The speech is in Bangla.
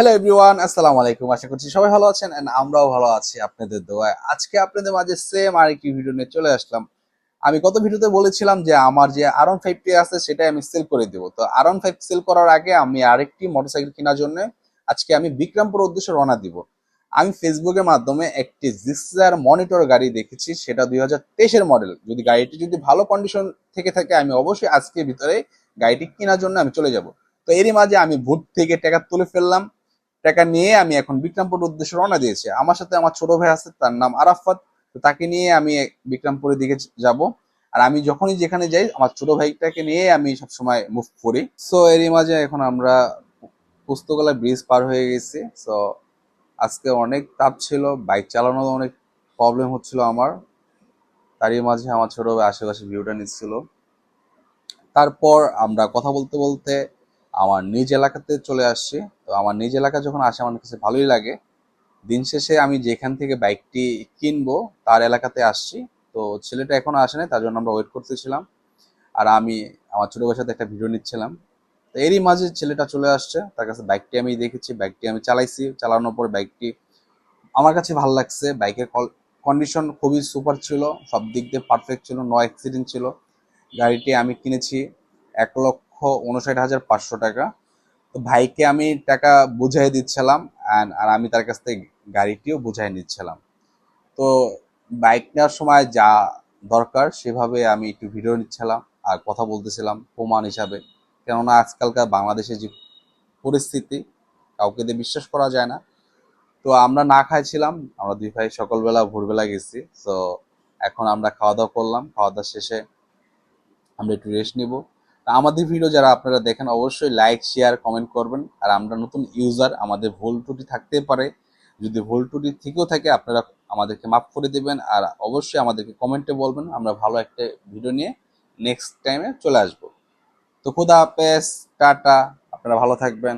হ্যালো এভরিওয়ান আসসালামু আলাইকুম আশা করছি সবাই ভালো আছেন এন্ড আমরাও ভালো আছি আপনাদের দোয়ায়। আজকে আপনাদের মাঝে সেম আরেকটি ভিডিও নিয়ে চলে আসলাম। আমি গত ভিডিওতে বলেছিলাম যে, আমার যে আরন ফাইভটি আছে, সেটাই আমি সেল করে দেবো। তো আরন ফাইভ সেল করার আগে আমি আরেকটি মোটরসাইকেল কেনার জন্য আজকে আমি বিক্রমপুর উদ্দেশ্যে রওনা দিব। আমি ফেসবুকের মাধ্যমে একটি জিক্সার মনিটর গাড়ি দেখেছি, সেটা দুই হাজার তেইশের মডেল যদি গাড়িটি যদি ভালো কন্ডিশন থেকে থাকে, আমি অবশ্যই আজকে ভিতরে গাড়িটি কেনার জন্য আমি চলে যাব। তো এরই মাঝে আমি ভূত থেকে টাকা তুলে ফেললাম। টাকা নিয়ে আমি এখন বিক্রমপুর উদ্দেশ্যে রওনা দিয়েছি। আমার সাথে আমার ছোট ভাই আছে, তার নাম আরাফাত। তো তাকে নিয়ে আমি বিক্রমপুরের দিকে যাব। আর আমি যখনই যেখানে যাই, আমার ছোট ভাইটাকে নিয়ে আমি সবসময় মুভ করি। সো এরই মাঝে এখন আমরা পুস্তকালয় ব্রিজ পার হয়ে গেছি। সো আজকে অনেক তাপ ছিল বাইক চালানো অনেক প্রবলেম হচ্ছিল আমার। তারই মাঝে আমার ছোট ভাই আশেপাশে ভিউটা নিচ্ছিল। তারপর আমরা কথা বলতে বলতে আমার নিজ এলাকাতে চলে আসছি। তো আমার নিজ এলাকা যখন আসে, আমার কাছে ভালোই লাগে। দিন শেষে আমি যেখান থেকে বাইকটি কিনবো, তার এলাকাতে আসছি। তো ছেলেটা এখনও আসে নাই, তার জন্য আমরা ওয়েট করতেছিলাম। আর আমি আমার ছোট ভাইয়ের সাথে একটা ভিডিও নিচ্ছিলাম। তো এরই মাঝে ছেলেটা চলে আসছে, তার কাছে বাইকটি আমি দেখেছি, বাইকটি আমি চালাইছি। চালানোর পর বাইকটি আমার কাছে ভালো লাগছে। বাইকের কন্ডিশন খুবই সুপার ছিল সব দিক দিয়ে পারফেক্ট ছিল নো অ্যাক্সিডেন্ট ছিল। গাড়িটি আমি কিনেছি এক লক্ষ উনষাট হাজার পাঁচশো টাকা। তো ভাইকে আমি টাকা বুঝাই দিচ্ছিলাম আর আমি তার কাছ থেকে গাড়িটিও বুঝাই নিচ্ছিলাম। তো বাইক নেওয়ার সময় যা দরকার সেভাবে আমি একটু ভিডিও নিচ্ছিলাম আর কথা বলতেছিলাম প্রমাণ হিসাবে। কেননা আজকালকার বাংলাদেশের যে পরিস্থিতি, কাউকে দিয়ে বিশ্বাস করা যায় না। তো আমরা না খাইছিলাম, আমরা দুই ভাই সকালবেলা, ভোরবেলা গেছি। তো এখন আমরা খাওয়া দাওয়া করলাম, খাওয়া দাওয়া শেষে আমরা একটু রেস্ট নিব। আমাদের ভিডিও যারা আপনারা দেখেন, অবশ্যই লাইক শেয়ার কমেন্ট করবেন। আর আমরা নতুন ইউজার আমাদের ভুল ত্রুটি থাকতে পারে। যদি ভুল ত্রুটি থেকেও থাকে, আপনারা আমাদেরকে মাফ করে দেবেন। আর অবশ্যই আমাদেরকে কমেন্টে বলবেন। আমরা ভালো একটা ভিডিও নিয়ে নেক্সট টাইমে চলে আসব। তো খুদা হাফেজ, টাটা। আপনারা ভালো থাকবেন।